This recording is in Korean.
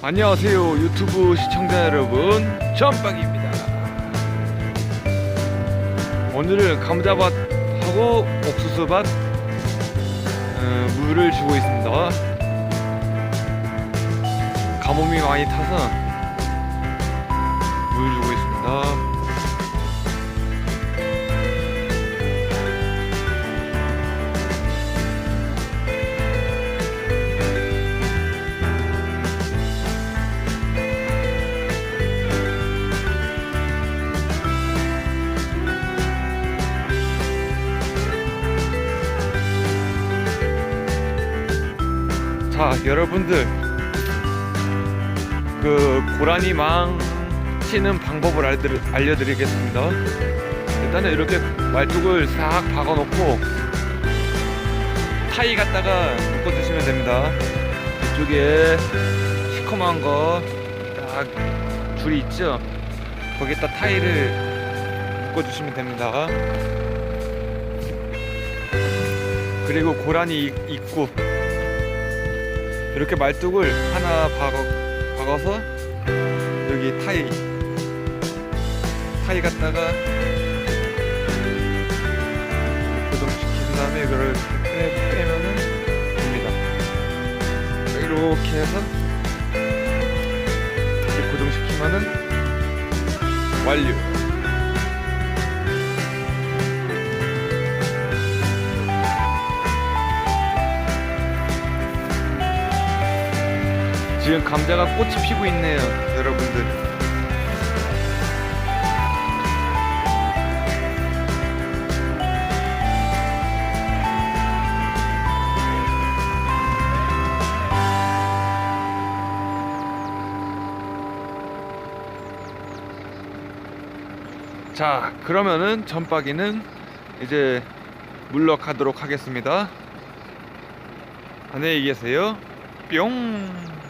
안녕하세요 유튜브 시청자 여러분. 전빵입니다. 오늘은 감자밭하고 옥수수밭 어, 물을 주고 있습니다. 가뭄이 많이 타서 자 여러분들. 그 고라니 망 치는 방법을 알려드리겠습니다. 일단은 이렇게 말뚝을 싹 박아놓고 타이 갖다가 묶어주시면 됩니다. 이쪽에 시커먼 거 딱 줄이 있죠? 거기에다 타이를 묶어주시면 됩니다. 그리고 고라니 입- 입구 이렇게 말뚝을 하나 박아, 박아 서 여기 타이 타이 갖다가 고정시킨 다음에 이거를 빼, 빼면은 됩니다. 이렇게 해서 이렇게 고정시키면은 완료 지금 감자가 꽃이 피고 있네요, 여러분들. 자, 그러면은 전박이는 이제 물러가도록 하겠습니다. 안녕히 계세요. 뿅.